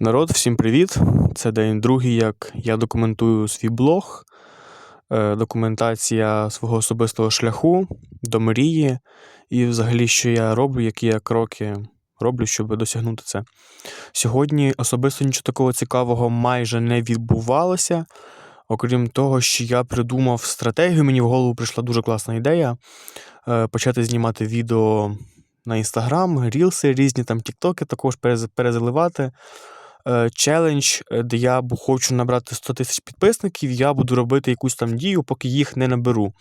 Народ, всім привіт! Це день другий, як я документую свій блог, е, документація свого особистого шляху до мрії і взагалі, що я роблю, які я кроки роблю, щоб досягнути це. Сьогодні особисто нічого такого цікавого майже не відбувалося. Окрім того, що я придумав стратегію, мені в голову прийшла дуже класна ідея е, почати знімати відео на Інстаграм, рілси різні, там Тіктоки також перезаливати челендж, е, де я хочу набрати 100 тисяч підписників, я буду робити якусь там дію, поки їх не наберу.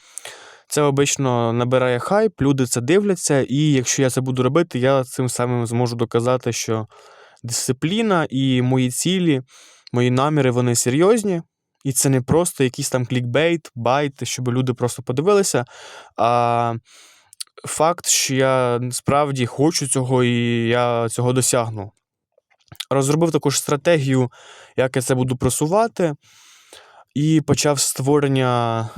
Це обично набирає хайп, люди це дивляться, і якщо я це буду робити, я цим самим зможу доказати, що дисципліна і мої цілі, мої наміри, вони серйозні. І це не просто якийсь там клікбейт, байт, щоб люди просто подивилися. А факт, що я справді хочу цього і я цього досягну. Розробив також стратегію, як я це буду просувати, і почав створення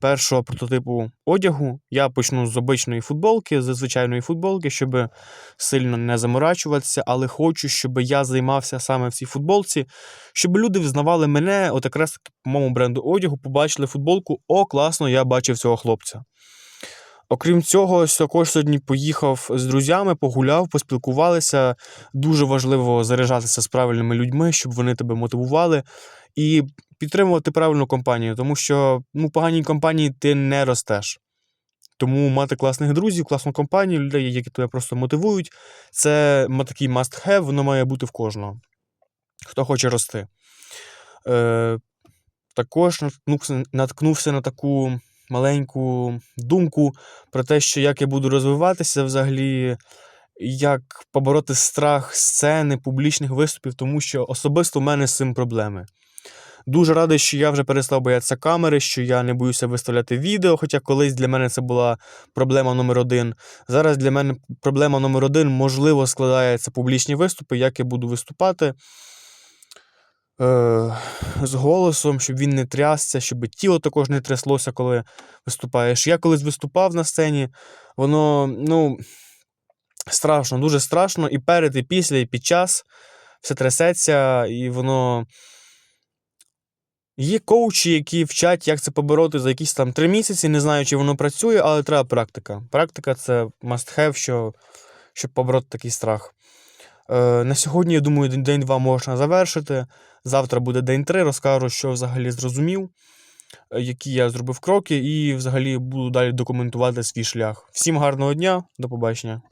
першого прототипу одягу. Я почну з обичної футболки, з звичайної футболки, щоб сильно не заморачуватися, але хочу, щоб я займався саме в цій футболці, щоб люди взнавали мене, от якраз по моєму бренду одягу, побачили футболку. О, класно, я бачив цього хлопця. Окрім цього, також сьогодні поїхав з друзями, погуляв, поспілкувалися. Дуже важливо заряджатися з правильними людьми, щоб вони тебе мотивували і підтримувати правильну компанію, тому що ну, поганій компанії ти не ростеш. Тому мати класних друзів, класну компанію, людей, які тебе просто мотивують, це такий must-have, воно має бути в кожного, хто хоче рости. Е, також наткнувся, наткнувся на таку маленьку думку про те, що як я буду розвиватися взагалі, як побороти страх сцени, публічних виступів, тому що особисто в мене з цим проблеми. Дуже радий, що я вже перестав боятися камери, що я не боюся виставляти відео, хоча колись для мене це була проблема номер один. Зараз для мене проблема номер один, можливо, складається публічні виступи, як я буду виступати з голосом, щоб він не трясся, щоб тіло також не тряслося, коли виступаєш. Я колись виступав на сцені, воно, ну, страшно, дуже страшно. І перед, і після, і під час все трясеться, і воно. Є коучі, які вчать, як це побороти за якісь там три місяці. Не знаю, чи воно працює, але треба практика. Практика це must have, що, щоб побороти такий страх. Е, на сьогодні, я думаю, день- день-два можна завершити. Завтра буде день 3, розкажу, що взагалі зрозумів, е, які я зробив кроки, і взагалі буду далі документувати свій шлях. Всім гарного дня, до побачення.